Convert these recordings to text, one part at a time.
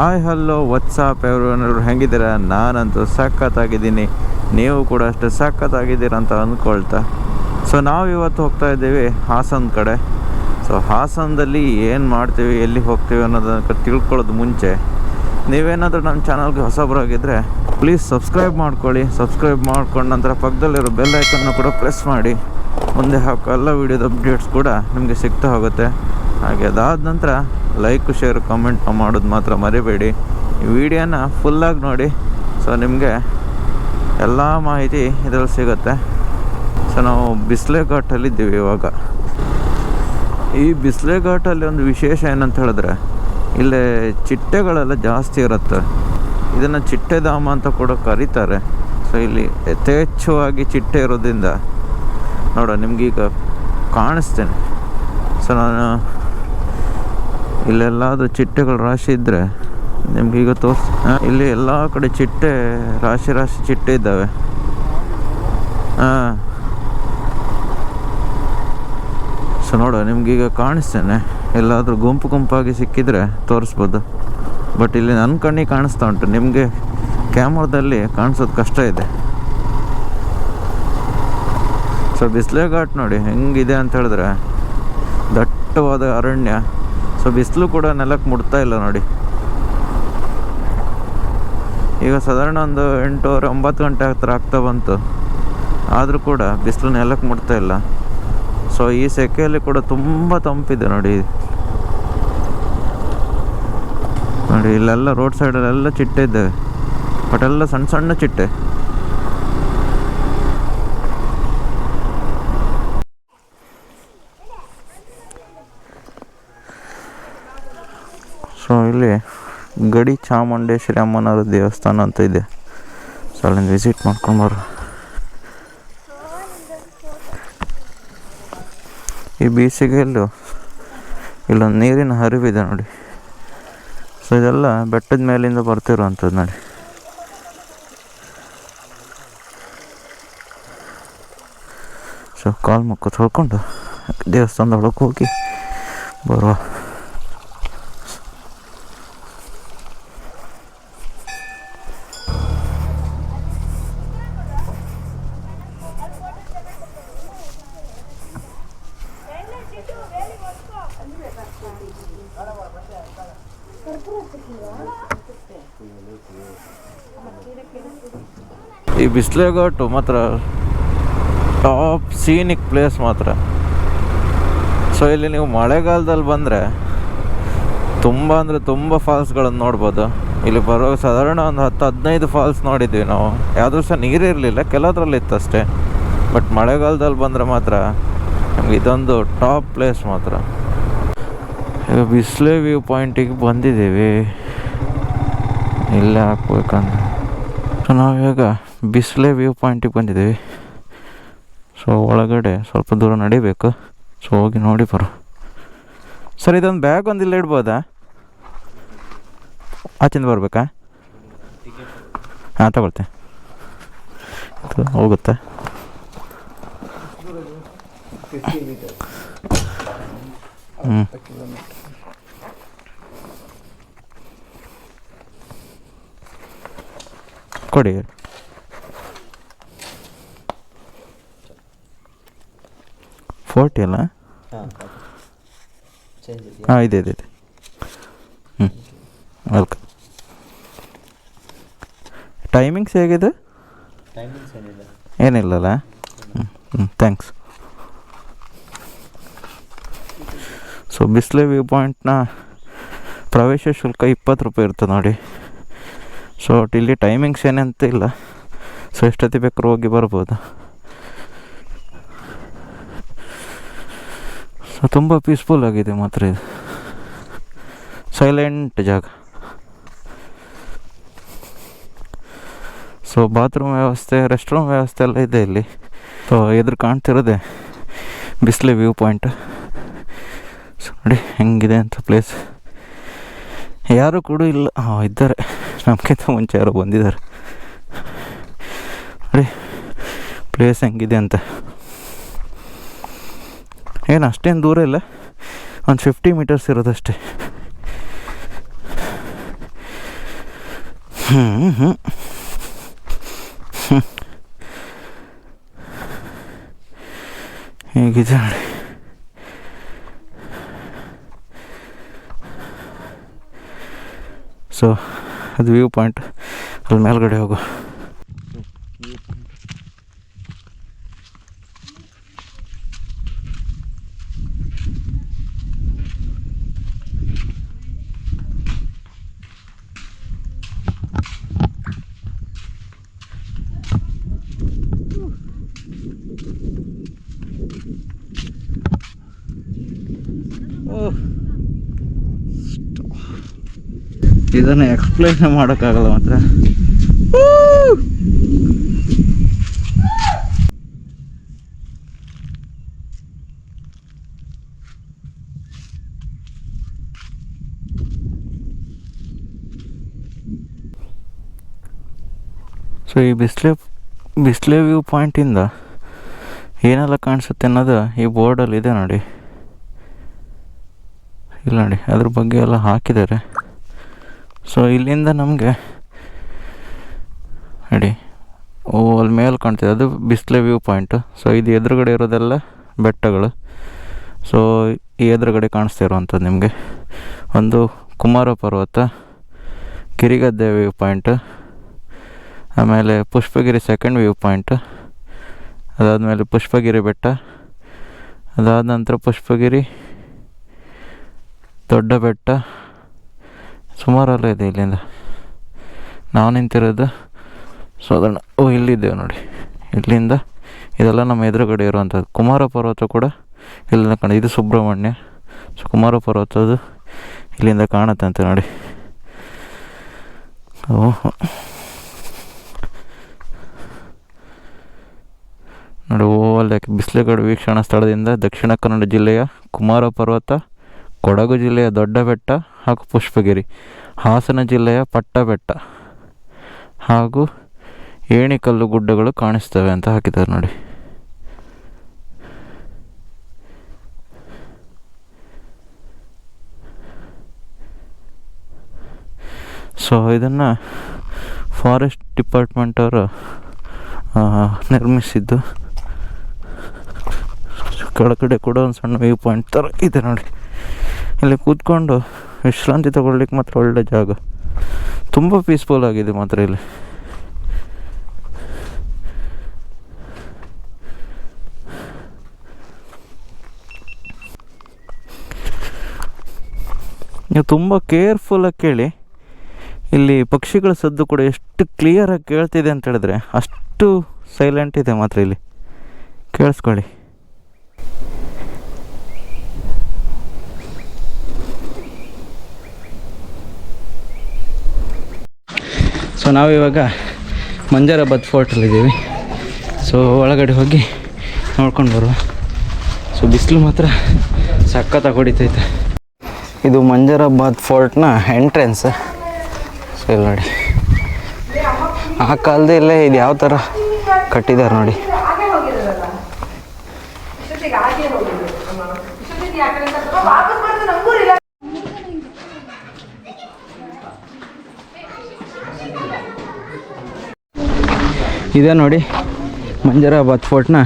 Hi, hello WhatsApp ಎಲ್ಲರೂ ಹೆಂಗಿದ್ದೀರಾ? ನಾನಂತೂ ಸಖತ್ತಾಗಿದ್ದೀನಿ. ನೀವು ಕೂಡ ಅಷ್ಟು ಸಖತ್ತಾಗಿದ್ದೀರಾ ಅಂತ ಅಂದ್ಕೊಳ್ತಾ. ಸೊ ನಾವು ಇವತ್ತು ಹೋಗ್ತಾ ಇದ್ದೀವಿ ಹಾಸನ ಕಡೆ. ಸೊ ಹಾಸನದಲ್ಲಿ ಏನು ಮಾಡ್ತೀವಿ, ಎಲ್ಲಿ ಹೋಗ್ತೀವಿ ಅನ್ನೋದನ್ನ ತಿಳ್ಕೊಳ್ಳೋದು ಮುಂಚೆ. ನೀವೇನಾದರೂ ನಮ್ಮ ಚಾನಲ್ಗೆ ಹೊಸಬರಾಗಿದ್ದರೆ ಪ್ಲೀಸ್ ಸಬ್ಸ್ಕ್ರೈಬ್ ಮಾಡ್ಕೊಳ್ಳಿ. ಸಬ್ಸ್ಕ್ರೈಬ್ ಮಾಡ್ಕೊಂಡು ನಂತರ ಪಕ್ಕದಲ್ಲಿರೋ ಬೆಲ್ ಐಕನ್ನು ಕೂಡ ಪ್ರೆಸ್ ಮಾಡಿ. ಮುಂದೆ ಹಾಕೋ ಎಲ್ಲ ವೀಡಿಯೋದ ಅಪ್ಡೇಟ್ಸ್ ಕೂಡ ನಿಮಗೆ ಸಿಗ್ತಾ ಹೋಗುತ್ತೆ. ಹಾಗೆ ಅದಾದ ನಂತರ ಲೈಕ್ ಶೇರ್ ಕಮೆಂಟ್ ಮಾಡೋದು ಮಾತ್ರ ಮರಿಬೇಡಿ. ಈ ವಿಡಿಯೋನ ಫುಲ್ಲಾಗಿ ನೋಡಿ. ಸೊ ನಿಮಗೆ ಎಲ್ಲ ಮಾಹಿತಿ ಇದರಲ್ಲಿ ಸಿಗುತ್ತೆ. ಸೊ ನಾವು ಬಿಸ್ಲೆ ಘಾಟಲ್ಲಿದ್ದೀವಿ ಇವಾಗ. ಈ ಬಿಸ್ಲೆ ಘಾಟಲ್ಲಿ ಒಂದು ವಿಶೇಷ ಏನಂತ ಹೇಳಿದ್ರೆ, ಇಲ್ಲಿ ಚಿಟ್ಟೆಗಳೆಲ್ಲ ಜಾಸ್ತಿ ಇರುತ್ತೆ. ಇದನ್ನು ಚಿಟ್ಟೆಧಾಮ ಅಂತ ಕೂಡ ಕರೀತಾರೆ. ಸೊ ಇಲ್ಲಿ ಯಥೇಚ್ಛವಾಗಿ ಚಿಟ್ಟೆ ಇರೋದ್ರಿಂದ, ನೋಡ, ನಿಮಗೀಗ ಕಾಣಿಸ್ತೇನೆ. ಸೊ ನಾನು ಇಲ್ಲೆಲ್ಲಾದ್ರೂ ಚಿಟ್ಟೆಗಳ ರಾಶಿ ಇದ್ದರೆ ನಿಮಗೀಗ ತೋರ್ಸ್ ಆ, ಇಲ್ಲಿ ಎಲ್ಲ ಕಡೆ ಚಿಟ್ಟೆ ರಾಶಿ ರಾಶಿ ಚಿಟ್ಟೆ ಇದ್ದಾವೆ. ಹಾಂ. ಸೊ ನೋಡು ನಿಮ್ಗೀಗ ಕಾಣಿಸ್ತೇನೆ. ಎಲ್ಲಾದರೂ ಗುಂಪು ಗುಂಪಾಗಿ ಸಿಕ್ಕಿದ್ರೆ ತೋರಿಸ್ಬೋದು. ಬಟ್ ಇಲ್ಲಿ ನನ್ನ ಕಣ್ಣಿಗೆ ಕಾಣಿಸ್ತಾ ಉಂಟು. ನಿಮಗೆ ಕ್ಯಾಮ್ರಾದಲ್ಲಿ ಕಾಣಿಸೋದು ಕಷ್ಟ ಇದೆ. ಸೊ ಬಿಸಿಲೆ ಘಾಟ್ ನೋಡಿ ಹೆಂಗಿದೆ ಅಂತ ಹೇಳಿದ್ರೆ ದಟ್ಟವಾದ ಅರಣ್ಯ. ಸೊ ಬಿಸಿಲು ಕೂಡ ನೆಲಕ್ಕೆ ಮುಟ್ತಾ ಇಲ್ಲ ನೋಡಿ. ಈಗ ಸಾಧಾರಣ ಒಂದು ಎಂಟೂವರೆ, ಒಂಬತ್ತು ಗಂಟೆ ಹತ್ರ ಆಗ್ತಾ ಬಂತು. ಆದರೂ ಕೂಡ ಬಿಸಿಲು ನೆಲಕ್ಕೆ ಮುಟ್ತಾ ಇಲ್ಲ. ಸೊ ಈ ಸೆಕೆಯಲ್ಲಿ ಕೂಡ ತುಂಬ ತಂಪಿದೆ ನೋಡಿ. ನೋಡಿ, ಇಲ್ಲೆಲ್ಲ ರೋಡ್ ಸೈಡಲ್ಲೆಲ್ಲ ಚಿಟ್ಟೆ ಇದ್ದಾವೆ. ಬಟ್ ಎಲ್ಲ ಸಣ್ಣ ಸಣ್ಣ ಚಿಟ್ಟೆ. ಸೊ ಇಲ್ಲಿ ಗಡಿ ಚಾಮುಂಡೇಶ್ವರಿ ಅಮ್ಮನವರ ದೇವಸ್ಥಾನ ಅಂತ ಇದೆ. ಸೊ ಅಲ್ಲಿಂದ ವಿಸಿಟ್ ಮಾಡ್ಕೊಂಡು ಬರೋ. ಈ ಬೇಸಿಗೆಯಲ್ಲೂ ಇಲ್ಲೊಂದು ನೀರಿನ ಹರಿವಿದೆ ನೋಡಿ. ಸೊ ಇದೆಲ್ಲ ಬೆಟ್ಟದ ಮೇಲಿಂದ ಬರ್ತಿರುವಂಥದ್ದು ನೋಡಿ. ಸೊ ಕಾಲು ಮುಖ ತೊಳ್ಕೊಂಡು ದೇವಸ್ಥಾನದ ಒಳಗೆ ಹೋಗಿ ಬರುವ. ಈ ಬಿಸ್ಲೆ ಘಾಟು ಮಾತ್ರ ಟಾಪ್ ಸೀನಿಕ್ ಪ್ಲೇಸ್ ಮಾತ್ರ. ಸೊ ಇಲ್ಲಿ ನೀವು ಮಳೆಗಾಲದಲ್ಲಿ ಬಂದರೆ ತುಂಬ ಅಂದರೆ ತುಂಬ ಫಾಲ್ಸ್ಗಳನ್ನು ನೋಡ್ಬೋದು. ಇಲ್ಲಿ ಬರೋ ಸಾಧಾರಣ ಒಂದು ಹತ್ತು ಹದಿನೈದು ಫಾಲ್ಸ್ ನೋಡಿದ್ವಿ ನಾವು. ಯಾವುದೂ ಸಹ ನೀರಿರಲಿಲ್ಲ ಇತ್ತು ಅಷ್ಟೇ. ಬಟ್ ಮಳೆಗಾಲದಲ್ಲಿ ಬಂದರೆ ಮಾತ್ರ ನಮ್ಗೆ ಇದೊಂದು ಟಾಪ್ ಪ್ಲೇಸ್ ಮಾತ್ರ. ಈಗ ಬಿಸ್ಲೆ ವ್ಯೂ ಪಾಯಿಂಟಿಗೆ ಬಂದಿದ್ದೀವಿ. ಇಲ್ಲೇ ಹಾಕ್ಬೇಕಂದ್ರೆ ಸೊ ನಾವೀಗ ಬಿಸ್ಲೆ ವ್ಯೂ ಪಾಯಿಂಟಿಗೆ ಬಂದಿದ್ದೀವಿ. ಸೊ ಒಳಗಡೆ ಸ್ವಲ್ಪ ದೂರ ನಡಿಬೇಕು. ಸೊ ಹೋಗಿ ನೋಡಿ ಬರು. ಸರ್, ಇದೊಂದು ಬ್ಯಾಗ್ ಒಂದು ಇಲ್ಲಿ ಇಡ್ಬೋದಾ? ಆಚಿಂದ ಬರಬೇಕಾ? ಹಾಂ, ತಗೊಳ್ತೆ. ಹೋಗುತ್ತೆ? ಹ್ಞೂ ಕೊಡಿ. ಫೋರ್ಟಿ ಅಲ್ಲ? ಹಾಂ ಇದೆ. ಇದೆ ಇದೆ ಹ್ಞೂ ವೆಲ್ಕಮ್ ಟೈಮಿಂಗ್ಸ್ ಹೇಗಿದೆ? ಏನಿಲ್ಲಲ್ಲ? ಹ್ಞೂ ಹ್ಞೂ ಥ್ಯಾಂಕ್ಸ್ ಸೊ ಬಿಸ್ಲೆ ವ್ಯೂ ಪಾಯಿಂಟ್ನ ಪ್ರವೇಶ ಶುಲ್ಕ ಇಪ್ಪತ್ತು ರೂಪಾಯಿ ಇರ್ತದೆ ನೋಡಿ. ಸೊ ಇಲ್ಲಿ ಟೈಮಿಂಗ್ಸ್ ಏನಂತ ಇಲ್ಲ. ಸೊ ಎಷ್ಟೊತ್ತಿ ಬೇಕಾದ್ರೂ ಹೋಗಿ ಬರ್ಬೋದು. ಸೊ ತುಂಬ ಪೀಸ್ಫುಲ್ ಆಗಿದೆ ಮಾತ್ರ ಇದು. ಸೈಲೆಂಟ್ ಜಾಗ. ಸೊ ಬಾತ್ರೂಮ್ ವ್ಯವಸ್ಥೆ ರೆಸ್ಟ್ರೂಮ್ ವ್ಯವಸ್ಥೆ ಎಲ್ಲ ಇದೆ ಇಲ್ಲಿ. ಸೊ ಎದುರು ಕಾಣ್ತಿರೋದೆ ಬಿಸಿಲೆ ವ್ಯೂ ಪಾಯಿಂಟ್ ಸೊ ನೋಡಿ, ಹೆಂಗಿದೆ ಅಂತ ಪ್ಲೇಸ್ ಯಾರು ಕೂಡ ಇಲ್ಲ. ಇದ್ದಾರೆ. ನಮಗಿಂತ ಮುಂಚೆ ಯಾರೋ ಬಂದಿದ್ದಾರೆ. ನೋಡಿ ಪ್ಲೇಸ್ ಹೆಂಗಿದೆ ಅಂತ. ಏನು, ಅಷ್ಟೇನು ದೂರ ಇಲ್ಲ? ಒಂದು ಫಿಫ್ಟಿ ಮೀಟರ್ಸ್ ಇರೋದಷ್ಟೇ. ಹ್ಞೂ ಹ್ಞೂ ಹೇಗಿದೆ ನೋಡಿ ಸೊ ಅದು ವ್ಯೂ ಪಾಯಿಂಟ್ ಅಲ್ಲಿ ಮೇಲ್ಗಡೆ ಹೋಗು. ಇದನ್ನು ಎಕ್ಸ್ಪ್ಲೇನ್ ಮಾಡೋಕ್ಕಾಗಲ್ಲ ಮಾತ್ರ. ಸೊ ಈ ಬಿಸ್ಲೆ ಬಿಸ್ಲೆ ವ್ಯೂ ಪಾಯಿಂಟಿಂದ ಏನೆಲ್ಲ ಕಾಣಿಸುತ್ತೆ ಅನ್ನೋದು ಈ ಬೋರ್ಡಲ್ಲಿ ಇದೆ ನೋಡಿ. ಇಲ್ಲ ನೋಡಿ, ಅದ್ರ ಬಗ್ಗೆ ಎಲ್ಲ ಹಾಕಿದ್ದಾರೆ. ಸೊ ಇಲ್ಲಿಂದ ನಮಗೆ ನೋಡಿ ಓ ಅಲ್ಲಿ ಮೇಲೆ ಕಾಣ್ತಿದೆ. ಅದು ಬಿಸ್ಲೆ ವ್ಯೂ ಪಾಯಿಂಟು. ಸೊ ಇದು ಎದುರುಗಡೆ ಇರೋದೆಲ್ಲ ಬೆಟ್ಟಗಳು. ಸೊ ಈ ಎದುರುಗಡೆ ಕಾಣಿಸ್ತಾ ಇರುವಂಥದ್ದು ನಿಮಗೆ. ಒಂದು ಕುಮಾರ ಪರ್ವತ ಕಿರಿಗದ್ದೆ ವ್ಯೂ ಪಾಯಿಂಟ್, ಆಮೇಲೆ ಪುಷ್ಪಗಿರಿ ಸೆಕೆಂಡ್ ವ್ಯೂ ಪಾಯಿಂಟ್, ಅದಾದಮೇಲೆ ಪುಷ್ಪಗಿರಿ ಬೆಟ್ಟ, ಅದಾದ ನಂತರ ಪುಷ್ಪಗಿರಿ, ದೊಡ್ಡ ಬೆಟ್ಟ ಸುಮಾರೆಲ್ಲ ಇದೆ ಇಲ್ಲಿಂದ. ನಾವು ನಿಂತಿರೋದು ಸಾಧಾರಣ, ಓ, ಇಲ್ಲಿದ್ದೇವೆ ನೋಡಿ. ಇಲ್ಲಿಂದ ಇದೆಲ್ಲ ನಮ್ಮ ಎದುರುಗಡೆ ಇರುವಂಥದ್ದು ಕುಮಾರ ಪರ್ವತ ಕೂಡ ಇಲ್ಲಿಂದ ಕಾಣ, ಇದು ಸುಬ್ರಹ್ಮಣ್ಯ. ಸೊ ಕುಮಾರ ಪರ್ವತದ್ದು ಇಲ್ಲಿಂದ ಕಾಣುತ್ತಂತೆ ನೋಡಿ. ಓಹೋ. ನೋಡಿ, ಓ, ಅಲ್ಲಿ ಬಿಸಿಲುಗಡ ವೀಕ್ಷಣಾ ಸ್ಥಳದಿಂದ ದಕ್ಷಿಣ ಕನ್ನಡ ಜಿಲ್ಲೆಯ ಕುಮಾರ ಪರ್ವತ, ಕೊಡಗು ಜಿಲ್ಲೆಯ ದೊಡ್ಡ ಬೆಟ್ಟ ಹಾಗೂ ಪುಷ್ಪಗಿರಿ, ಹಾಸನ ಜಿಲ್ಲೆಯ ಪಟ್ಟಬೆಟ್ಟ ಹಾಗೂ ಏಣಿಕಲ್ಲು ಗುಡ್ಡಗಳು ಕಾಣಿಸ್ತವೆ ಅಂತ ಹಾಕಿದ್ದಾರೆ ನೋಡಿ. ಸೊ ಇದನ್ನು ಫಾರೆಸ್ಟ್ ಡಿಪಾರ್ಟ್ಮೆಂಟ್ ಅವರು ನಿರ್ಮಿಸಿದ್ದು. ಕೆಳಗಡೆ ಕೂಡ ಒಂದು ಸಣ್ಣ ವ್ಯೂ ಪಾಯಿಂಟ್ ಥರ ಇದೆ ನೋಡಿ. ಇಲ್ಲಿ ಕೂತ್ಕೊಂಡು ವಿಶ್ರಾಂತಿ ತಗೊಳ್ಲಿಕ್ಕೆ ಮಾತ್ರ ಒಳ್ಳೆ ಜಾಗ. ತುಂಬ ಪೀಸ್ಫುಲ್ ಆಗಿದೆ ಮಾತ್ರ ಇಲ್ಲಿ. ನೀವು ತುಂಬ ಕೇರ್ಫುಲ್ಲಾಗಿ ಕೇಳಿ. ಇಲ್ಲಿ ಪಕ್ಷಿಗಳ ಸದ್ದು ಕೂಡ ಎಷ್ಟು ಕ್ಲಿಯರಾಗಿ ಕೇಳ್ತಿದೆ ಅಂತ ಹೇಳಿದ್ರೆ ಅಷ್ಟು ಸೈಲೆಂಟ್ ಇದೆ ಮಾತ್ರ ಇಲ್ಲಿ. ಕೇಳಿಸ್ಕೊಳ್ಳಿ. ಸೊ ನಾವಿವಾಗ ಮಂಜಾರಾಬಾದ್ ಫೋರ್ಟಲ್ಲಿದ್ದೀವಿ ಸೊ ಒಳಗಡೆ ಹೋಗಿ ನೋಡ್ಕೊಂಡು ಬರುವ. ಸೊ ಬಿಸಿಲು ಮಾತ್ರ ಸಖತ್ತಾಗಿ ಹೊಡಿತೈತೆ. ಇದು ಮಂಜರಾಬಾದ್ ಫೋರ್ಟ್ನ ಎಂಟ್ರೆನ್ಸ್ ಸೊ ಇಲ್ಲಿ ನೋಡಿ. ಆ ಕಾಲದಲ್ಲೇ ಇದು ಯಾವ ಥರ ಕಟ್ಟಿದ್ದಾರೆ ನೋಡಿ. ಇದೆ ನೋಡಿ ಮಂಜರಾಬಾದ್ ಫೋರ್ಟ್ನ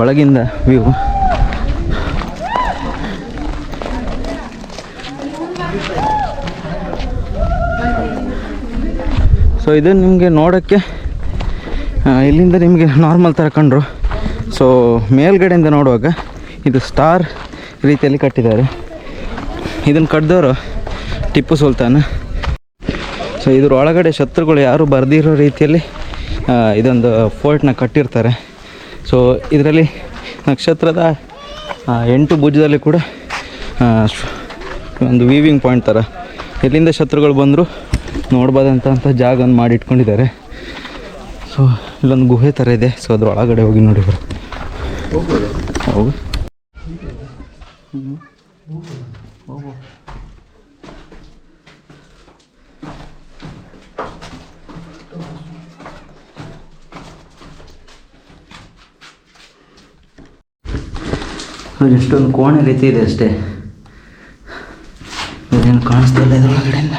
ಒಳಗಿಂದ ವ್ಯೂ. ಸೊ ಇದು ನಿಮಗೆ ನೋಡೋಕ್ಕೆ ಇಲ್ಲಿಂದ ನಿಮಗೆ ನಾರ್ಮಲ್ ಥರ ಕಂಡ್ರು. ಸೊ ಮೇಲ್ಗಡೆಯಿಂದ ನೋಡುವಾಗ ಇದು ಸ್ಟಾರ್ ರೀತಿಯಲ್ಲಿ ಕಟ್ಟಿದ್ದಾರೆ. ಇದನ್ನು ಕಟ್ಟಿದವರು ಟಿಪ್ಪು ಸುಲ್ತಾನ. ಸೊ ಇದ್ರ ಒಳಗಡೆ ಶತ್ರುಗಳು ಯಾರು ಬರೆದಿರೋ ರೀತಿಯಲ್ಲಿ ಇದೊಂದು ಫೋರ್ಟ್ನ ಕಟ್ಟಿರ್ತಾರೆ. ಸೊ ಇದರಲ್ಲಿ ನಕ್ಷತ್ರದ ಎಂಟು ಭುಜದಲ್ಲಿ ಕೂಡ ಒಂದು ವೀವಿಂಗ್ ಪಾಯಿಂಟ್ ಥರ ಎಲ್ಲಿಂದ ಶತ್ರುಗಳು ಬಂದರೂ ನೋಡ್ಬೋದಂತ ಅಂತ ಜಾಗವನ್ನು ಮಾಡಿ ಇಟ್ಕೊಂಡಿದ್ದಾರೆ ಸೊ ಇಲ್ಲೊಂದು ಗುಹೆ ಥರ ಇದೆ. ಸೊ ಅದ್ರ ಒಳಗಡೆ ಹೋಗಿ ನೋಡಿ ಬರೋ. ಹೌದು. ನೋಡಿ, ಎಷ್ಟೊಂದು ಕೋಣೆ ರೀತಿ ಇದೆ ಅಷ್ಟೇ. ಇದೇನು ಕಾಣಿಸ್ತಾ ಇಲ್ಲ ಇದರೊಳಗಡೆಯಿಂದ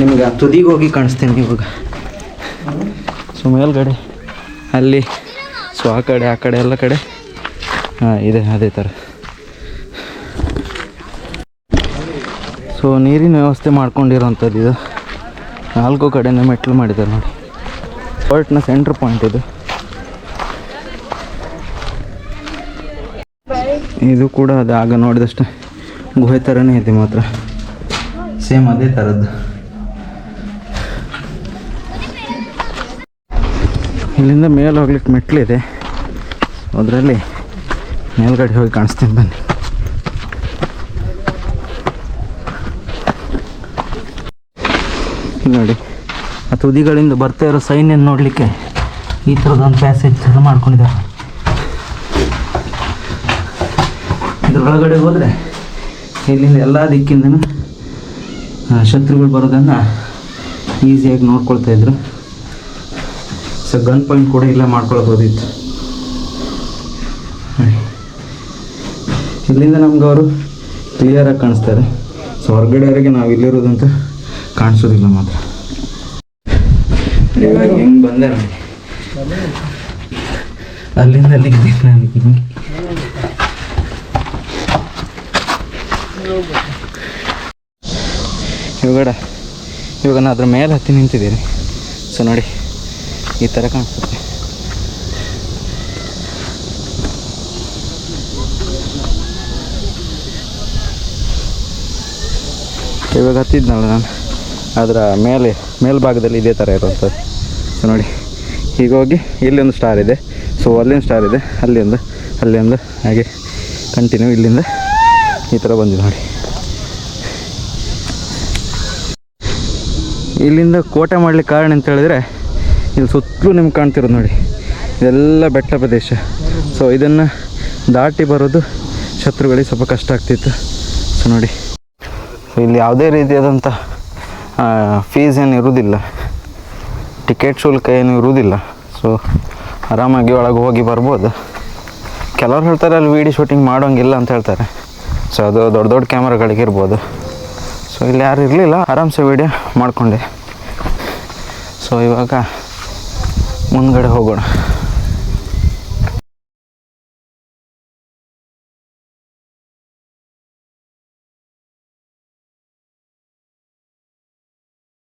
ನಿಮಗೆ ಆ ತುದಿಗೆ ಹೋಗಿ ಕಾಣಿಸ್ತೇನೆ ಇವಾಗ. ಸೊ, ಮೇಲ್ಗಡೆ, ಅಲ್ಲಿ ಸೊ, ಆ ಕಡೆ ಆ ಕಡೆ, ಎಲ್ಲ ಕಡೆ. ಹಾಂ, ಇದೆ, ಅದೇ ಥರ ಸೊ, ನೀರಿನ ವ್ಯವಸ್ಥೆ ಮಾಡ್ಕೊಂಡಿರೋಂಥದ್ದು ಇದು. ನಾಲ್ಕು ಕಡೆನೇ ಮೆಟ್ಲು ಮಾಡಿದ್ದಾರೆ ನೋಡಿ. ಫೋರ್ಟ್ನ ಸೆಂಟ್ರ್ ಪಾಯಿಂಟ್ ಇದು. ಇದು ಕೂಡ ಅದು, ಆಗ ನೋಡಿದಷ್ಟು. ಗುಹೆ ಥರನೇ ಇದೆ ಮಾತ್ರ. ಸೇಮ್ ಅದೇ ಥರದ್ದು ಇಲ್ಲಿಂದ ಮೇಲೆ ಹೋಗ್ಲಿಕ್ಕೆ ಮೆಟ್ಲಿದೆ ಅದರಲ್ಲಿ ಮೇಲ್ಗಡೆ ಹೋಗಿ ಕಾಣಿಸ್ತೀನಿ, ಬನ್ನಿ. ನೋಡಿ. ಆ ತುದಿಗಳಿಂದ ಬರ್ತಾ ಇರೋ ಸೈನ್ಯ ನೋಡಲಿಕ್ಕೆ ಈ ಥರದೊಂದು ಪ್ಯಾಸೇಜ್ ಥರ ಮಾಡ್ಕೊಂಡಿದ್ದಾರೆ. ಇದ್ರೊಳಗಡೆ ಹೋದರೆ ಇಲ್ಲಿಂದ ಎಲ್ಲ ದಿಕ್ಕಿಂದನೂ ಶತ್ರುಗಳು ಬರೋದನ್ನು ಈಸಿಯಾಗಿ ನೋಡ್ಕೊಳ್ತಾ ಇದ್ರು. ಸೊ ಗನ್ ಪಾಯಿಂಟ್ ಕೂಡ ಇಲ್ಲ ಮಾಡ್ಕೊಳ್ಬೋದಿತ್ತು. ಇಲ್ಲಿಂದ ನಮ್ಗೆ ಅವರು ಕ್ಲಿಯರಾಗಿ ಕಾಣಿಸ್ತಾರೆ. ಸೊ ಹೊರಗಡೆಯವರೆಗೆ ನಾವು ಇಲ್ಲಿರೋದಂತ ಕಾಣಿಸೋದಿಲ್ಲ ಮಾತ್ರ. ಇವಾಗ ಬಂದೆ ಅಲ್ಲಿಂದ ಇವಾಗ ಇವಾಗ ನಾನು ಅದ್ರ ಮೇಲೆ ಹತ್ತಿ ನಿಂತಿದ್ದೀನಿ. ಸೊ ನೋಡಿ, ಈ ಥರ ಕಾಣಿಸುತ್ತೆ. ಇವಾಗ ಹತ್ತಿದ್ನಲ್ಲ ನಾನು. ಅದರ ಮೇಲೆ, ಮೇಲ್ಭಾಗದಲ್ಲಿ ಇದೇ ಥರ ಇರುವಂಥದ್ದು ಸೊ ನೋಡಿ, ಈಗ ಹೋಗಿ ಇಲ್ಲೊಂದು ಸ್ಟಾರ್ ಇದೆ. ಸೊ ಅಲ್ಲಿಂದ ಸ್ಟಾರ್ ಇದೆ ಅಲ್ಲಿ ಒಂದು ಅಲ್ಲಿ ಒಂದು ಹಾಗೆ ಕಂಟಿನ್ಯೂ ಇಲ್ಲಿಂದ ಈ ಥರ ಬಂದಿದೆ ನೋಡಿ. ಇಲ್ಲಿಂದ ಕೋಟೆ ಮಾಡಲಿಕ್ಕೆ ಕಾರಣ ಅಂತ ಹೇಳಿದ್ರೆ, ಇಲ್ಲಿ ಸುತ್ತಲೂ ನಿಮ್ಗೆ ಕಾಣ್ತಿರೋದು ನೋಡಿ. ಇದೆಲ್ಲ ಬೆಟ್ಟ ಪ್ರದೇಶ. ಸೊ ಇದನ್ನು ದಾಟಿ ಬರೋದು ಶತ್ರುಗಳಿಗೆ ಸ್ವಲ್ಪ ಕಷ್ಟ ಆಗ್ತಿತ್ತು. ಸೊ ನೋಡಿ. ಸೊ ಇಲ್ಲಿ ಯಾವುದೇ ರೀತಿಯಾದಂಥ ಫೀಸ್ ಏನು ಇರುವುದಿಲ್ಲ. ಟಿಕೆಟ್ ಶುಲ್ಕ ಏನು ಇರುವುದಿಲ್ಲ. ಸೊ ಆರಾಮಾಗಿ ಒಳಗೆ ಹೋಗಿ ಬರ್ಬೋದು. ಕೆಲವ್ರು ಹೇಳ್ತಾರೆ ಅಲ್ಲಿ ವೀಡಿಯೋ ಶೂಟಿಂಗ್ ಮಾಡೋಂಗಿಲ್ಲ ಅಂತ ಹೇಳ್ತಾರೆ. ಸೊ ಅದು ದೊಡ್ಡ ದೊಡ್ಡ ಕ್ಯಾಮ್ರಾಗಳಿಗೆ ಇರ್ಬೋದು. ಸೊ ಇಲ್ಲಿ ಯಾರು ಇರಲಿಲ್ಲ. ಆರಾಮ್ಸೆ ವೀಡಿಯೋ ಮಾಡಿಕೊಂಡೆ. ಸೊ ಇವಾಗ ಮುಂದ್ಗಡೆ ಹೋಗೋಣ.